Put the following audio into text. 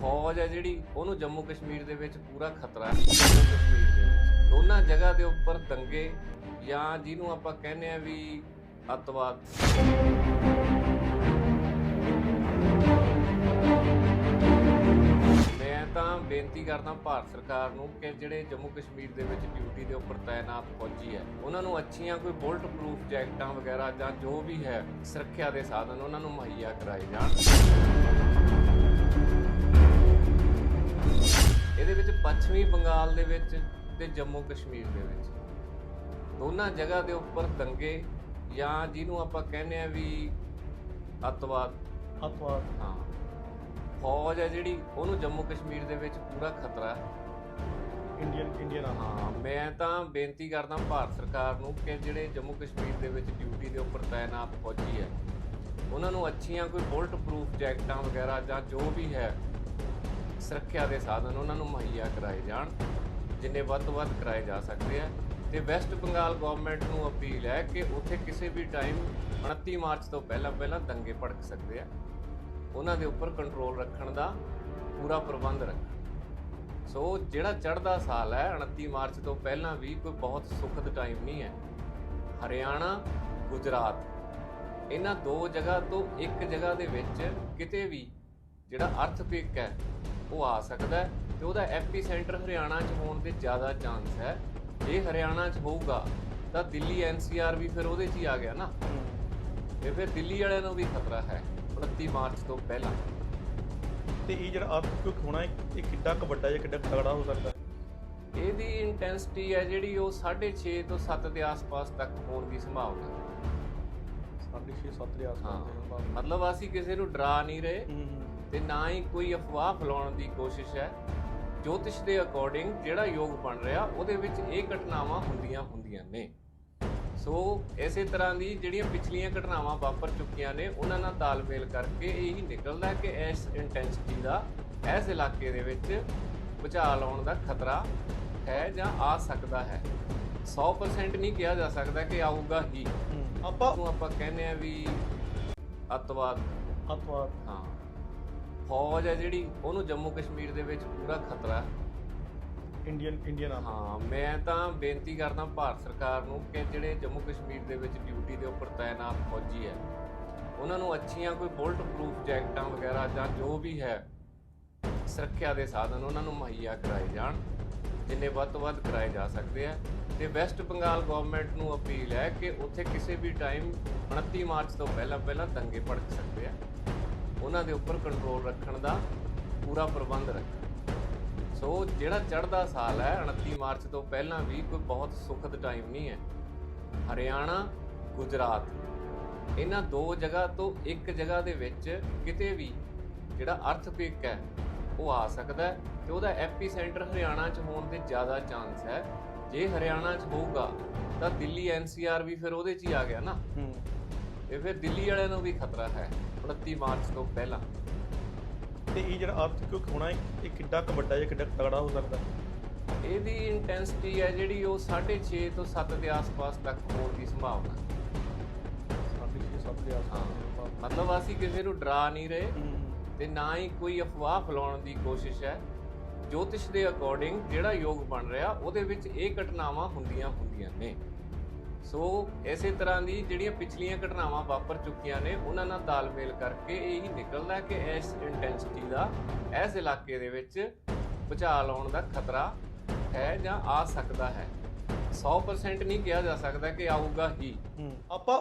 ਫੌਜ ਹੈ ਜਿਹੜੀ, ਉਹਨੂੰ ਜੰਮੂ ਕਸ਼ਮੀਰ ਦੇ ਵਿੱਚ ਪੂਰਾ ਖਤਰਾ ਹੈ, ਜੰਮੂ ਕਸ਼ਮੀਰ ਦੇ ਵਿੱਚ। ਦੋਨਾਂ ਜਗ੍ਹਾ ਦੇ ਉੱਪਰ ਦੰਗੇ ਜਾਂ ਜਿਹਨੂੰ ਆਪਾਂ ਕਹਿੰਦੇ ਆ ਵੀ ਅੱਤਵਾਦ। ਮੈਂ ਤਾਂ ਬੇਨਤੀ ਕਰਦਾ ਭਾਰਤ ਸਰਕਾਰ ਨੂੰ ਕਿ ਜਿਹੜੇ ਜੰਮੂ ਕਸ਼ਮੀਰ ਦੇ ਵਿੱਚ ਡਿਊਟੀ ਦੇ ਉੱਪਰ ਤਾਇਨਾਤ ਫੌਜੀ ਹੈ, ਉਹਨਾਂ ਨੂੰ ਅੱਛੀਆਂ ਕੋਈ ਬੁਲਟ ਪ੍ਰੂਫ ਜੈਕਟਾਂ ਵਗੈਰਾ ਜਾਂ ਜੋ ਵੀ ਹੈ ਸੁਰੱਖਿਆ ਦੇ ਸਾਧਨ, ਉਹਨਾਂ ਨੂੰ ਮੁਹੱਈਆ ਕਰਾਏ ਜਾਣ। ਇਹਦੇ ਵਿੱਚ ਪੱਛਮੀ ਬੰਗਾਲ ਦੇ ਵਿੱਚ ਤੇ ਜੰਮੂ ਕਸ਼ਮੀਰ ਦੇ ਵਿੱਚ। ਦੋਨਾਂ ਜਗ੍ਹਾ ਦੇ ਉੱਪਰ ਦੰਗੇ ਜਾਂ ਜਿਹਨੂੰ ਆਪਾਂ ਕਹਿੰਦੇ ਆ ਵੀ ਅੱਤਵਾਦ। ਅਤਵਾਦ। ਹਾਂ। ਫੌਜ ਹੈ ਜਿਹੜੀ ਉਹਨੂੰ ਜੰਮੂ ਕਸ਼ਮੀਰ ਦੇ ਵਿੱਚ ਪੂਰਾ ਖਤਰਾ ਹੈ। ਇੰਡੀਅਨ ਇੰਡੀਅਨ ਹਾਂ ਮੈਂ ਤਾਂ ਬੇਨਤੀ ਕਰਦਾ ਭਾਰਤ ਸਰਕਾਰ ਨੂੰ ਕਿ ਜਿਹੜੇ ਜੰਮੂ ਕਸ਼ਮੀਰ ਦੇ ਵਿੱਚ ਡਿਊਟੀ ਦੇ ਉੱਪਰ ਤਾਇਨਾਤ ਫੌਜੀ ਹੈ ਉਹਨਾਂ ਨੂੰ ਅੱਛੀਆਂ ਕੋਈ ਬੁਲਟ ਪ੍ਰੂਫ ਜੈਕਟਾਂ ਵਗੈਰਾ ਜਾਂ ਜੋ ਵੀ ਹੈ ਸੁਰੱਖਿਆ ਦੇ ਸਾਧਨ ਉਹਨਾਂ ਨੂੰ ਮੁਹੱਈਆ ਕਰਾਏ ਜਾਣ, ਜਿੰਨੇ ਵੱਧ ਤੋਂ ਵੱਧ ਕਰਾਏ ਜਾ ਸਕਦੇ ਆ। ਤੇ ਵੈਸਟ ਬੰਗਾਲ ਗਵਰਨਮੈਂਟ ਨੂੰ ਅਪੀਲ ਹੈ ਕਿ ਉੱਥੇ ਕਿਸੇ ਵੀ ਟਾਈਮ 29 ਮਾਰਚ ਤੋਂ ਪਹਿਲਾਂ ਪਹਿਲਾਂ ਦੰਗੇ ਭੜਕ ਸਕਦੇ ਆ। ਉਹਨਾਂ ਦੇ ਉੱਪਰ ਕੰਟਰੋਲ ਰੱਖਣ ਦਾ ਪੂਰਾ ਪ੍ਰਬੰਧ ਰੱਖਣ। ਸੋ ਜਿਹੜਾ ਚੜ੍ਹਦਾ ਸਾਲ ਹੈ 29 ਮਾਰਚ ਤੋਂ ਪਹਿਲਾਂ ਵੀ ਕੋਈ ਬਹੁਤ ਸੁਖਦ ਟਾਈਮ ਨਹੀਂ ਹੈ। ਹਰਿਆਣਾ, ਗੁਜਰਾਤ ਇਹਨਾਂ ਦੋ ਜਗ੍ਹਾ ਤੋਂ ਇੱਕ ਜਗ੍ਹਾ ਦੇ ਵਿੱਚ ਕਿਤੇ ਵੀ ਜਿਹੜਾ ਅਰਥਕੁਇਕ ਹੈ ਉਹ ਆ ਸਕਦਾ ਤੇ ਉਹਦਾ ਐਪੀ ਸੈਂਟਰ ਹਰਿਆਣਾ 'ਚ ਹੋਣ ਦੇ ਜ਼ਿਆਦਾ ਚਾਂਸ ਹੈ। ਜੇ ਹਰਿਆਣਾ 'ਚ ਹੋਊਗਾ ਤਾਂ ਦਿੱਲੀ ਐਨਸੀਆਰ ਵੀ ਫਿਰ ਉਹਦੇ 'ਚ ਹੀ ਆ ਗਿਆ ਨਾ। ਤੇ ਫਿਰ ਦਿੱਲੀ ਵਾਲਿਆਂ ਨੂੰ ਵੀ ਖਤਰਾ ਹੈ 29 ਮਾਰਚ ਤੋਂ ਪਹਿਲਾਂ। ਤੇ ਇਹ ਜਿਹੜਾ ਅਰਥਕੁਇਕ ਹੋਣਾ ਇਹ ਇਹ ਕਿੱਡਾ ਕੁ ਵੱਡਾ ਜਾਂ ਕਿੱਡਾ ਤਗੜਾ ਹੋ ਸਕਦਾ? ਇਹਦੀ ਇੰਟੈਂਸਿਟੀ ਹੈ ਜਿਹੜੀ ਉਹ 6.5 ਤੋਂ 7 ਦੇ ਆਸ-ਪਾਸ ਤੱਕ ਹੋਣ ਦੀ ਸੰਭਾਵਨਾ। ਹੈ ਸਾਢੇ 6 7 ਦੇ ਹਾਂ। ਆਸ-ਪਾਸ ਦੇ ਮਤਲਬ ਅਸੀਂ ਕਿਸੇ ਨੂੰ ਡਰਾ ਨਹੀਂ ਰਹੇ ਤੇ ਨਾ ਹੀ ਕੋਈ ਅਫਵਾਹ ਫੈਲਾਉਣ ਦੀ ਕੋਸ਼ਿਸ਼ ਹੈ। ਜੋਤਿਸ਼ ਦੇ ਅਕੋਰਡਿੰਗ ਜਿਹੜਾ ਯੋਗ ਬਣ ਰਿਹਾ ਉਹਦੇ ਵਿੱਚ ਇਹ ਘਟਨਾਵਾਂ ਹੁੰਦੀਆਂ ਹੁੰਦੀਆਂ ਨੇ। ਸੋ ਇਸੇ ਤਰ੍ਹਾਂ ਦੀ ਜਿਹੜੀਆਂ ਪਿਛਲੀਆਂ ਘਟਨਾਵਾਂ ਵਾਪਰ ਚੁੱਕੀਆਂ ਨੇ ਉਹਨਾਂ ਨਾਲ ਤਾਲਮੇਲ ਕਰਕੇ ਇਹੀ ਨਿਕਲਦਾ ਹੈ ਕਿ ਇਸ ਇੰਟੈਂਸਿਟੀ ਦਾ ਇਸ ਇਲਾਕੇ ਦੇ ਵਿੱਚ ਭੁਚਾਲ ਆਉਣ ਦਾ ਖਤਰਾ ਹੈ ਜਾਂ ਆ ਸਕਦਾ ਹੈ। 100% ਨਹੀਂ ਕਿਹਾ ਜਾ ਸਕਦਾ ਕਿ ਆਊਗਾ ਹੀ। ਆਪਾਂ ਨੂੰ ਆਪਾਂ ਕਹਿੰਦੇ ਆ ਵੀ ਅੱਤਵਾਦ। ਅਤਵਾਦ। ਹਾਂ। ਫੌਜ ਹੈ ਜਿਹੜੀ ਉਹਨੂੰ ਜੰਮੂ ਕਸ਼ਮੀਰ ਦੇ ਵਿੱਚ ਪੂਰਾ ਖਤਰਾ ਇੰਡੀਅਨ ਇੰਡੀਅਨ ਆ ਹਾਂ ਮੈਂ ਤਾਂ ਬੇਨਤੀ ਕਰਦਾ ਭਾਰਤ ਸਰਕਾਰ ਨੂੰ ਕਿ ਜਿਹੜੇ ਜੰਮੂ ਕਸ਼ਮੀਰ ਦੇ ਵਿੱਚ ਡਿਊਟੀ ਦੇ ਉੱਪਰ ਤਾਇਨਾਤ ਫੌਜੀ ਹੈ ਉਹਨਾਂ ਨੂੰ ਅੱਛੀਆਂ ਕੋਈ ਬੁਲਟ ਪ੍ਰੂਫ ਜੈਕਟਾਂ ਵਗੈਰਾ ਜਾਂ ਜੋ ਵੀ ਹੈ ਸੁਰੱਖਿਆ ਦੇ ਸਾਧਨ ਉਹਨਾਂ ਨੂੰ ਮੁਹੱਈਆ ਕਰਾਏ ਜਾਣ ਜਿੰਨੇ ਵੱਧ ਤੋਂ ਵੱਧ ਕਰਾਏ ਜਾ ਸਕਦੇ ਆ। ਤੇ ਵੈਸਟ ਬੰਗਾਲ ਗਵਰਨਮੈਂਟ ਨੂੰ ਅਪੀਲ ਹੈ ਕਿ ਉੱਥੇ ਕਿਸੇ ਵੀ ਟਾਈਮ 29 ਮਾਰਚ ਤੋਂ ਪਹਿਲਾਂ ਪਹਿਲਾਂ ਦੰਗੇ ਭੜਕ ਸਕਦੇ ਆ। ਉਹਨਾਂ ਦੇ ਉੱਪਰ ਕੰਟਰੋਲ ਰੱਖਣ ਦਾ ਪੂਰਾ ਪ੍ਰਬੰਧ ਰੱਖਣ। ਸੋ ਜਿਹੜਾ ਚੜ੍ਹਦਾ ਸਾਲ ਹੈ 29 ਮਾਰਚ ਤੋਂ ਪਹਿਲਾਂ ਵੀ ਕੋਈ ਬਹੁਤ ਸੁਖਦ ਟਾਈਮ ਨਹੀਂ ਹੈ। ਹਰਿਆਣਾ, ਗੁਜਰਾਤ, ਇਹਨਾਂ ਦੋ ਜਗ੍ਹਾ ਤੋਂ ਇੱਕ ਜਗ੍ਹਾ ਦੇ ਵਿੱਚ ਕਿਤੇ ਵੀ ਜਿਹੜਾ ਅਰਥਕੁਇਕ ਹੈ, ਉਹ ਆ ਸਕਦਾ ਹੈ ਤੇ ਉਹਦਾ ਐਪੀ ਸੈਂਟਰ ਹਰਿਆਣਾ 'ਚ ਹੋਣ ਦੇ ਜ਼ਿਆਦਾ ਚਾਂਸ ਹੈ। ਜੇ ਹਰਿਆਣਾ 'ਚ ਹੋਊਗਾ ਤਾਂ ਦਿੱਲੀ ਐਨਸੀਆਰ ਵੀ ਫਿਰ ਉਹਦੇ 'ਚ ਹੀ ਆ ਗਿਆ ਨਾ। ਹੂੰ। ਤੇ ਫਿਰ ਦਿੱਲੀ ਵਾਲਿਆਂ ਨੂੰ ਵੀ ਖਤਰਾ ਹੈ 29 ਮਾਰਚ ਤੋਂ ਪਹਿਲਾਂ। ਤੇ ਇਹ ਜਿਹੜਾ ਅਰਥਕੁਇਕ ਹੋਣਾ ਇਹ ਇਹ ਕਿੱਡਾ ਕੁ ਵੱਡਾ ਜਾਂ ਕਿੱਡਾ ਤਗੜਾ ਹੋ ਸਕਦਾ? ਇਹਦੀ ਇੰਟੈਂਸਿਟੀ ਹੈ ਜਿਹੜੀ ਉਹ 6.5 ਤੋਂ 7 ਦੇ ਆਸ-ਪਾਸ ਤੱਕ ਹੋਣ ਦੀ ਸੰਭਾਵਨਾ। ਹੈ ਸਾਢੇ 6 7 ਦੇ ਹਾਂ। ਆਸ-ਪਾਸ ਦੇ ਆਸ-ਪਾਸ। ਮਤਲਬ ਅਸੀਂ ਕਿਸੇ ਨੂੰ ਡਰਾ ਨਹੀਂ ਰਹੇ। ਤੇ ਨਾ ਹੀ ਕੋਈ ਅਫਵਾਹ ਫੈਲਾਉਣ ਦੀ ਕੋਸ਼ਿਸ਼ ਹੈ। ਜੋਤਿਸ਼ ਦੇ ਅਕੋਰਡਿੰਗ ਜਿਹੜਾ ਯੋਗ ਬਣ ਰਿਹਾ, ਉਹਦੇ ਵਿੱਚ ਇਹ ਘਟਨਾਵਾਂ ਹੁੰਦੀਆਂ ਹੁੰਦੀਆਂ ਨੇ। ਸੋ ਇਸੇ ਤਰ੍ਹਾਂ ਦੀ ਜਿਹੜੀਆਂ ਪਿਛਲੀਆਂ ਘਟਨਾਵਾਂ ਵਾਪਰ ਚੁੱਕੀਆਂ ਨੇ, ਉਹਨਾਂ ਨਾਲ ਤਾਲਮੇਲ ਕਰਕੇ ਇਹੀ ਨਿਕਲਦਾ ਕਿ ਇਸ ਇੰਟੈਂਸਿਟੀ ਦਾ, ਇਸ ਇਲਾਕੇ ਦੇ ਵਿੱਚ ਭੁਚਾਲ ਆਉਣ ਦਾ ਖਤਰਾ ਹੈ ਜਾਂ ਆ ਸਕਦਾ ਹੈ। 100% ਨਹੀਂ ਕਿਹਾ ਜਾ ਸਕਦਾ ਕਿ ਆਊਗਾ ਹੀ। ਆਪਾਂ